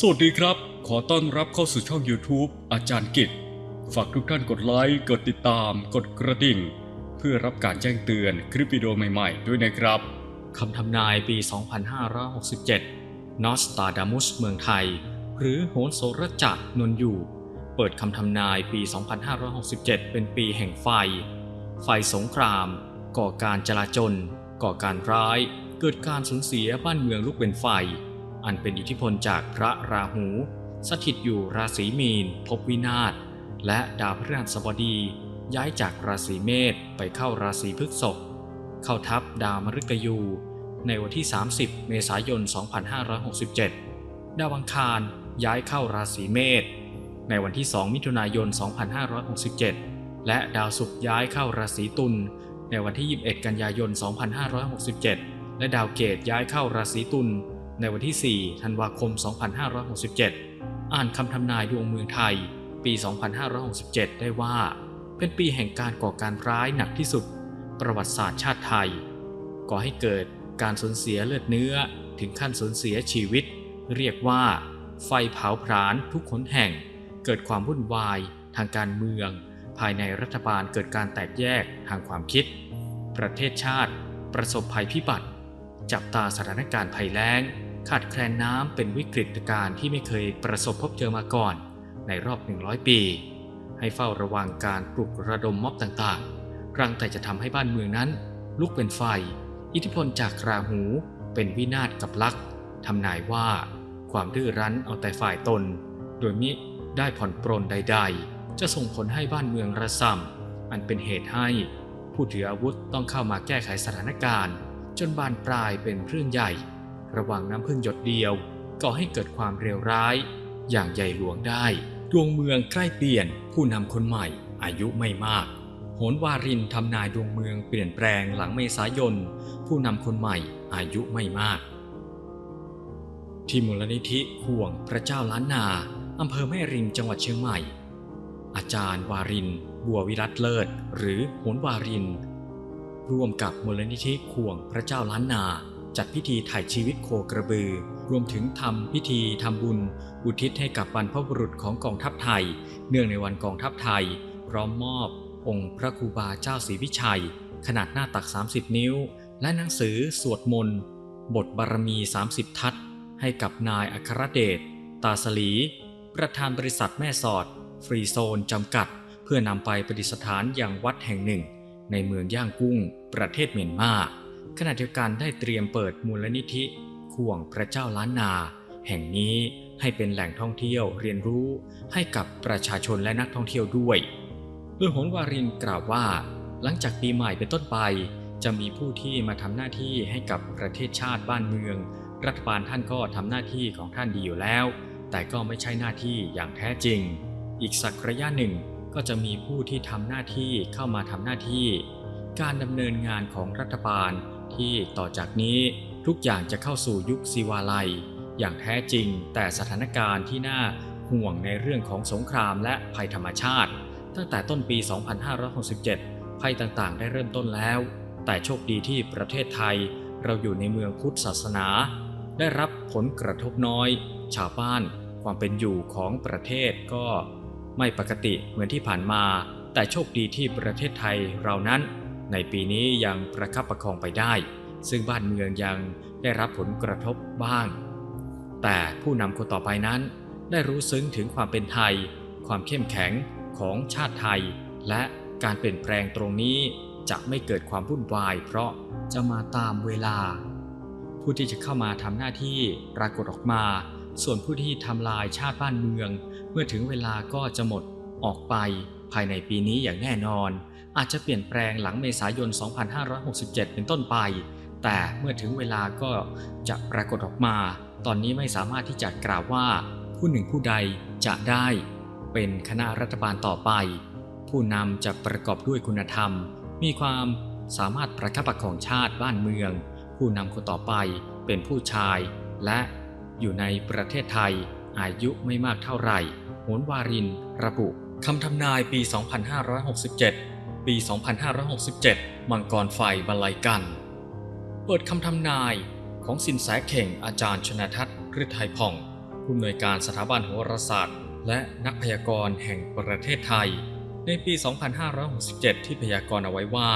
สวัสดีครับ ขอต้อนรับเข้าสู่ช่อง YouTube อาจารย์กิจ ฝากทุกท่านกดไลค์ กดติดตาม กดกระดิ่ง เพื่อรับการแจ้งเตือนคลิปวิดีโอใหม่ๆ ด้วยนะครับคำทำนายปี 2567 นอสตาดามุสเมืองไทย หรือโหนโสรจักรนนอยู่ เปิดคำทำนายปี 2567 เป็นปีแห่งไฟ ไฟสงคราม ก่อการจลาจลก่อการร้าย เกิดการสูญเสียบ้านเมืองลุกเป็นไฟ อันเป็นอิทธิพลจากพระราหู สถิตอยู่ราศีมีนพบวินาศและดาวพฤหัสบดีย้ายจากราศีเมษไปเข้าราศีพฤษภเข้าทับดาวมฤกยู ในวันที่ 30 เมษายน 2567 ดาวอังคารย้ายเข้าราศีเมษในวันที่ 2 มิถุนายน 2567 และดาวศุกร์ย้ายเข้าราศีตุลในวันที่ 21 กันยายน 2567 และดาวเกตย้ายเข้าราศีตุล ในวันที่ 4 ธันวาคม 2567 อ่านคำทำนายดวงเมืองไทย ปี 2567 ได้ว่า เป็นปีแห่งการก่อการร้ายหนักที่สุด ประวัติศาสตร์ชาติไทย ก่อให้เกิดการสูญเสียเลือดเนื้อถึงขั้นสูญเสียชีวิต เรียกว่า ไฟเผาผลาญทุกขนแห่ง เกิดความวุ่นวายทางการเมือง ภายในรัฐบาลเกิดการแตกแยกทางความคิด ประเทศชาติ ประสบภัยพิบัติ จับตาสถานการณ์ภัยแล้ง ขาดแคลนน้ำเป็นวิกฤตการณ์ที่ไม่เคยประสบพบเจอมาก่อน ในรอบ 100 ปี ให้เฝ้าระวังการปลุกระดมม็อบต่างๆรังแต่จะทำให้บ้านเมืองนั้น ลุกเป็นไฟ อิทธิพลจากราหูเป็นวินาศกับลักทำนายว่า ความดื้อรั้นเอาแต่ฝ่ายตน โดยมิได้ผ่อนปรนใด ๆ จะส่งผลให้บ้านเมืองระส่ำอันเป็นเหตุให้ ผู้ถืออาวุธต้องเข้ามาแก้ไขสถานการณ์ จนบานปลายเป็นเรื่องใหญ่ ระวังน้ำพึ่งหยดเดียวก่อให้เกิดความเร็วร้าย อย่างใหญ่หลวงได้ ดวงเมืองใกล้เปลี่ยน ผู้นำคนใหม่ อายุไม่มาก โหนวารินทำนายดวงเมืองเปลี่ยนแปลงหลังเมษายน ผู้นำคนใหม่ อายุไม่มาก ที่มูลนิธิห่วงพระเจ้าล้านนาอำเภอแม่ริมจังหวัดเชียงใหม่ อาจารย์วาริน บัววิรัตเลิศ หรือโหนวาริน ร่วมกับมูลนิธิข่วงพระเจ้าล้านนา จัดพิธีถ่ายชีวิตโคกระบือ รวมถึงทำพิธีทำบุญ อุทิศให้กับบรรพบุรุษของกองทัพไทย เนื่องในวันกองทัพไทย พร้อมมอบ องค์พระครูบาเจ้าศรีวิชัย ขนาดหน้าตัก 30 นิ้ว และหนังสือสวดมนต์บทบารมี 30 ทัศให้กับนายอัครเดช ตาสลี ประธานบริษัทแม่สอด ฟรีโซนจำกัด เพื่อนำไปประดิษฐานอย่างวัดแห่งหนึ่ง ในเมืองย่างกุ้ง ประเทศเมียนมา ขณะเดียวกันได้เตรียมเปิดมูลนิธิข่วงพระเจ้าล้านนา แห่งนี้ให้เป็นแหล่งท่องเที่ยวเรียนรู้ให้กับประชาชนและนักท่องเที่ยวด้วยโดยโหนวารินกล่าวว่า หลังจากปีใหม่เป็นต้นไปจะมีผู้ที่มาทำหน้าที่ให้กับประเทศชาติบ้านเมือง รัฐบาลท่านก็ทำหน้าที่ของท่านดีอยู่แล้ว แต่ก็ไม่ใช่หน้าที่อย่างแท้จริง อีกสักระยะหนึ่งก็จะมีผู้ที่ทำหน้าที่เข้ามาทำหน้าที่ การดำเนินงานของรัฐบาล ที่ต่อจากนี้ทุกอย่างจะเข้าสู่ยุคศิวาลัย อย่างแท้จริง แต่สถานการณ์ที่น่าห่วงในเรื่องของสงครามและภัยธรรมชาติ ตั้งแต่ต้นปี 2567 ภัยต่างๆ ได้เริ่มต้นแล้ว แต่โชคดีที่ประเทศไทย เราอยู่ในเมืองพุทธศาสนา ได้รับผลกระทบน้อย ชาวบ้านความเป็นอยู่ของประเทศก็ไม่ปกติเหมือนที่ผ่านมา แต่โชคดีที่ประเทศไทยเรานั้น ในปีนี้ยังประคับประคองไปได้ ซึ่งบ้านเมืองยังได้รับผลกระทบบ้าง แต่ผู้นำคนต่อไปนั้น ได้รู้ซึ้งถึงความเป็นไทย ความเข้มแข็งของชาติไทย และการเปลี่ยนแปลงตรงนี้จะไม่เกิดความวุ่นวาย เพราะจะมาตามเวลา ผู้ที่จะเข้ามาทำหน้าที่ปรากฏออกมา ส่วนผู้ที่ทำลายชาติบ้านเมือง เมื่อถึงเวลาก็จะหมดออกไปภายในปีนี้อย่างแน่นอน อาจจะเปลี่ยนแปลงหลังเมษายน 2567 เป็นต้นไป แต่เมื่อถึงเวลาก็จะปรากฏออกมา ตอนนี้ไม่สามารถที่จะกล่าวว่า ผู้หนึ่งผู้ใดจะได้เป็นคณะรัฐบาลต่อไป ผู้นำจะประกอบด้วยคุณธรรม มีความสามารถประคับประคองชาติบ้านเมือง ผู้นำคนต่อไปเป็นผู้ชาย และอยู่ในประเทศไทย อายุไม่มากเท่าไหร่โหนวาริน ระบุคำทำนายปี 2567 ปี 2567 มังกรไฟบรรลัยกัน เปิดคำทำนายของสินแสเข่งอาจารย์ชนะทัศน์ฤทัยผ่อง ผู้อำนวยการสถาบันโหราศาสตร์ และนักพยากรณ์แห่งประเทศไทย ในปี 2567 ที่พยากรณ์เอาไว้ว่า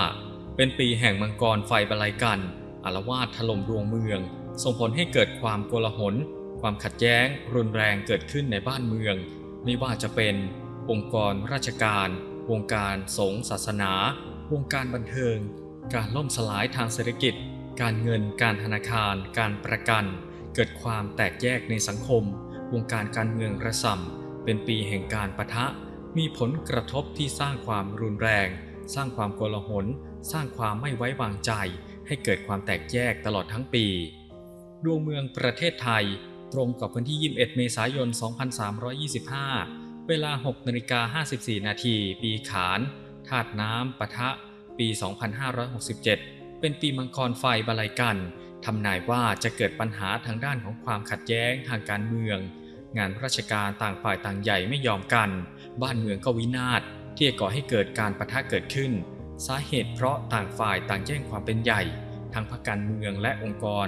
เป็นปีแห่งมังกรไฟบาลัยกันอารวาสถล่มดวงเมือง ส่งผลให้เกิดความโกลาหล ความขัดแย้ง รุนแรงเกิดขึ้นในบ้านเมือง ไม่ว่าจะเป็นองค์กรราชการ วงการสงฆ์ศาสนา วงการบันเทิง การล่มสลายทางเศรษฐกิจ การเงิน การธนาคาร การประกัน เกิดความแตกแยกในสังคม วงการการเมืองระส่ำเป็นปีแห่งการปะทะ มีผลกระทบที่สร้างความรุนแรง สร้างความโกลาหล สร้างความไม่ไว้วางใจ ให้เกิดความแตกแยกตลอดทั้งปี ดวงเมืองประเทศไทย ตรงกับวันที่ 21 เมษายน 2325 เวลา6นาฬิกา54 นาทีปีขานธาตุน้ำปะทะ ปี 2567 เป็นปีมังกรไฟบาลัยกันทำนายว่าจะเกิดปัญหาทางด้านของความขัดแย้งทางการเมือง งานราชการต่างฝ่ายต่างใหญ่ไม่ยอมกัน บ้านเมืองก็วินาศที่จะก่อให้เกิดการปะทะเกิดขึ้น สาเหตุเพราะต่างฝ่ายต่างแย่งความเป็นใหญ่ ทั้งพรรคการเมืองและองค์กร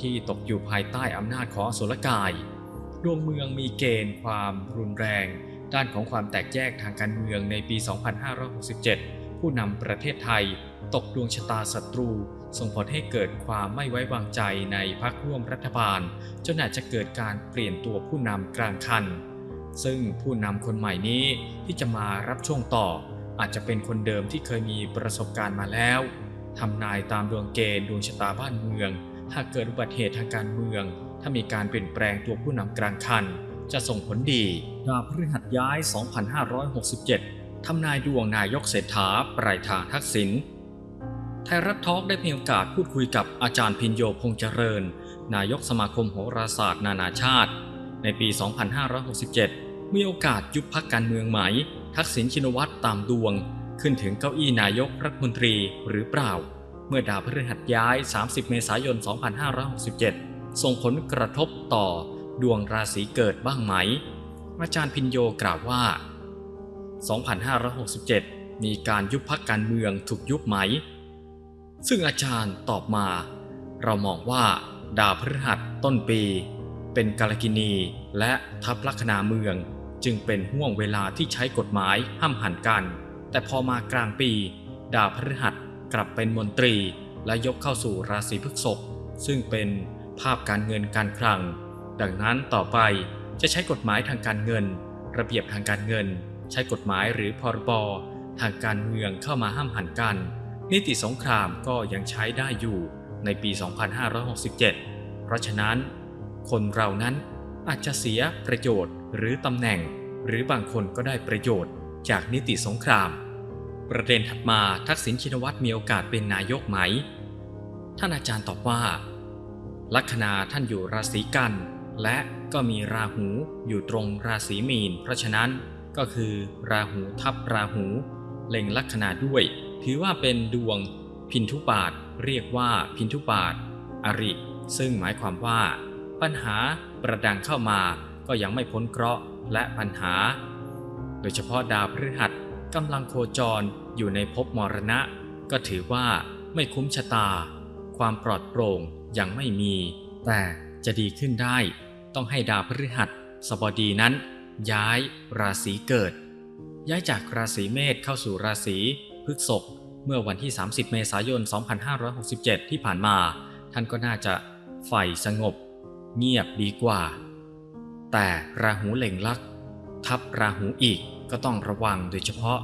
ที่ตกอยู่ภายใต้อำนาจของสุรกาย ดวงเมืองมีเกณฑ์ความรุนแรง ด้านของความแตกแยกทางการเมืองในปี 2567 ผู้นำประเทศไทย ตกดวงชะตาศัตรู ส่งผลให้เกิดความไม่ไว้วางใจในพรรคร่วมรัฐบาล จนอาจจะเกิดการเปลี่ยนตัวผู้นำกลางคัน ซึ่งผู้นำคนใหม่นี้ที่จะมารับช่วงต่อ อาจจะเป็นคนเดิมที่เคยมีประสบการณ์มาแล้วทำนายตามดวงเกณฑ์ดวงชะตาบ้านเมือง หากเกิดอุบัติเหตุทางการเมือง ถ้ามีการเปลี่ยนแปลงตัวผู้นำกลางคัน จะส่งผลดีดาวพฤหัสย้าย 2567 ทำนายดวงนายกเศรษฐาปลายทางทักษิณ ไทยรัฐทอล์กได้มีโอกาสพูดคุยกับอาจารย์พินโยพงษ์เจริญ นายกสมาคมโหราศาสตร์นานาชาติ ในปี 2567 มีโอกาสยุบพักการเมืองไหมทักษิณชินวัตรตามดวง ขึ้นถึงเก้าอี้นายกรัฐมนตรีหรือเปล่า เมื่อดาวพฤหัสย้าย 30 เมษายน 2567 ส่งผลกระทบต่อ ดวงราศีเกิดบ้างไหม อาจารย์พินโยกล่าวว่า 2567 มีการยุบพักการเมืองถูกยุบไหม ซึ่งอาจารย์ตอบมา เรามองว่าดาวพฤหัสต้นปี เป็นกาลกินีและทับลัคนาเมืองจึงเป็นห่วงเวลาที่ใช้กฎหมายห้ามหันกัน แต่พอมากลางปี ดาวพฤหัสกลับเป็นมนตรีและยกเข้าสู่ราศีพฤษภซึ่งเป็นภาพการเงินการคลัง ดังนั้นต่อไปจะใช้กฎหมายทางการเงิน ระเบียบทางการเงิน ใช้กฎหมายหรือพรบทางการเมืองเข้ามาห้ามหันกัน นิติสงครามก็ยังใช้ได้อยู่ในปี 2567 เพราะฉะนั้น คนเรานั้นอาจจะเสียประโยชน์หรือตำแหน่ง หรือบางคนก็ได้ประโยชน์จากนิติสงคราม ประเด็นถัดมาทักษิณชินวัตรมีโอกาสเป็นนายกไหม ท่านอาจารย์ตอบว่า ลัคนาท่านอยู่ราศีกัน และก็มีราหูอยู่ตรงราศีมีน เพราะฉะนั้นก็คือราหูทับราหู เล็งลัคนาด้วย ถือว่าเป็นดวงพินทุบาทเรียกว่าพินทุบาทอริ ซึ่งหมายความว่า ปัญหาประดังเข้ามาก็ยังไม่พ้นเคราะห์และปัญหา โดยเฉพาะดาวพฤหัสกำลังโคจรอยู่ในภพมรณะ ก็ถือว่าไม่คุ้มชะตา ความปลอดโปร่งยังไม่มี แต่ จะดีขึ้นได้ ต้องให้ดาวพฤหัสสบดีนั้น ย้ายราศีเกิด ย้ายจากราศีเมษเข้าสู่ราศีพฤษภเมื่อวันที่ 30 เมษายน 2567 ที่ผ่านมา ท่านก็น่าจะใฝ่สงบ เงียบดีกว่า แต่ราหูเล่งลัก ทับราหูอีกก็ต้องระวังโดยเฉพาะ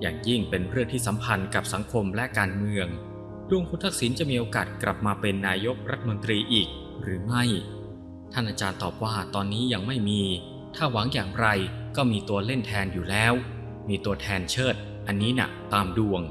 อย่างยิ่งเป็นเรื่องที่สัมพันธ์กับสังคมและการเมืองดวงคุณทักษิณจะมีโอกาสกลับมาเป็นนายกรัฐมนตรีอีก หรือไม่ ท่านอาจารย์ตอบว่าตอนนี้ยังไม่มี ถ้าหวังอย่างไรก็มีตัวเล่นแทนอยู่แล้ว มีตัวแทนเชิด อันนี้นะ่ะตามดวง